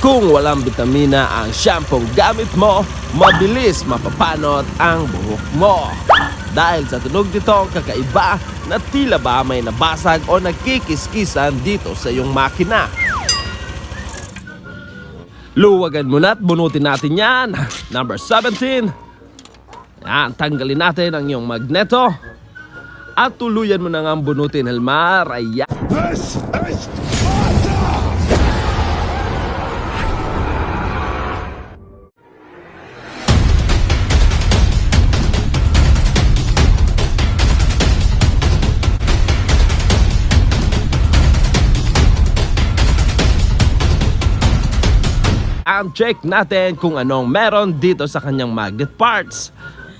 Kung walang bitamina ang shampoo gamit mo, mabilis mapapanot ang buhok mo. Dahil sa tunog nito kakaiba na tila ba may nabasag o nagkikiskisan dito sa iyong makina. Luwagan mo na at bunutin natin yan. Number 17. Yan, tanggalin natin ang iyong magneto. At tuluyan mo na nga bunutin, Helmar. Ayan. This is ang check natin kung anong meron dito sa kanyang magnet parts.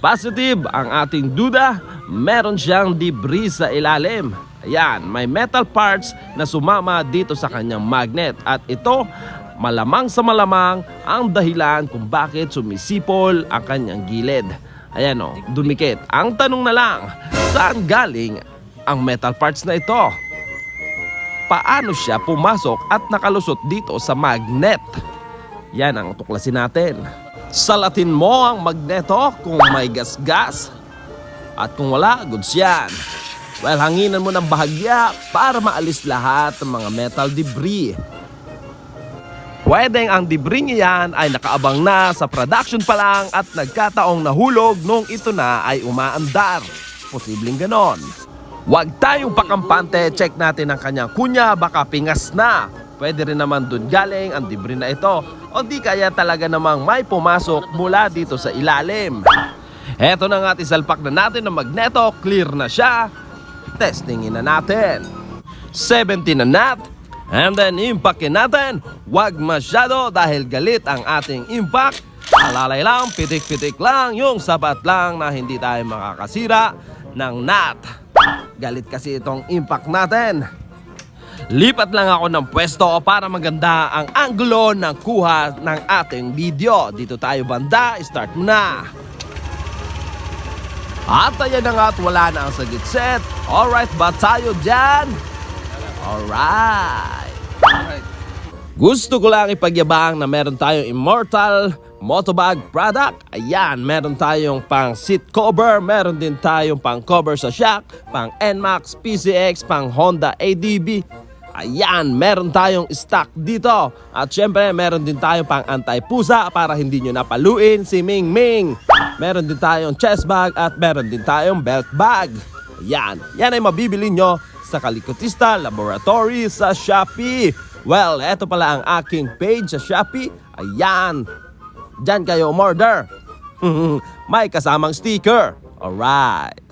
Positive ang ating duda, meron siyang debris sa ilalim. Ayan, may metal parts na sumama dito sa kanyang magnet at ito malamang sa malamang ang dahilan kung bakit sumisipol ang kanyang gilid. Ayan o, dumikit. Ang tanong na lang, saan galing ang metal parts na ito? Paano siya pumasok at nakalusot dito sa magnet? Yan ang tuklasin natin. Salatin mo ang magneto kung may gas-gas. At kung wala, goods yan. Well, hanginan mo ng bahagya para maalis lahat ng mga metal debris. Pwedeng ang debris niya yan ay nakaabang na sa production pa lang at nagkataong nahulog nung ito na ay umaandar. Posibleng ganon. Huwag tayong pakampante, check natin ang kanyang kunya, baka pingas na. Pwede rin naman dun galing ang debris na ito o di kaya talaga namang may pumasok mula dito sa ilalim. Heto na nga isalpak na natin ng magneto, clear na siya. Testingin na natin. 70 na nat. And then impactin natin. Huwag masyado dahil galit ang ating impact. Alalay lang, pitik-pitik lang, yung sapat lang na hindi tayo makakasira ng nut. Galit kasi itong impact natin. Lipat lang ako ng pwesto para maganda ang anggulo ng kuha ng ating video. Dito tayo banda, start mo na. At ayan na nga at wala na ang sagit set. Alright ba tayo dyan? Alright. Gusto ko lang ipagyabang na meron tayong immortal motobag product. Ayan, meron tayong pang seat cover, meron din tayong pang cover sa shock, pang NMAX, PCX, pang Honda ADB. Ayan, meron tayong stock dito. At syempre, meron din tayong pang anti-pusa para hindi nyo napaluin si Ming Ming. Meron din tayong chest bag at meron din tayong belt bag. Ayan, yan ay mabibili nyo sa Kalikotista Laboratory sa Shopee. Well, eto pala ang aking page sa Shopee. Ayan, Diyan kayo umorder. May kasamang sticker. Alright.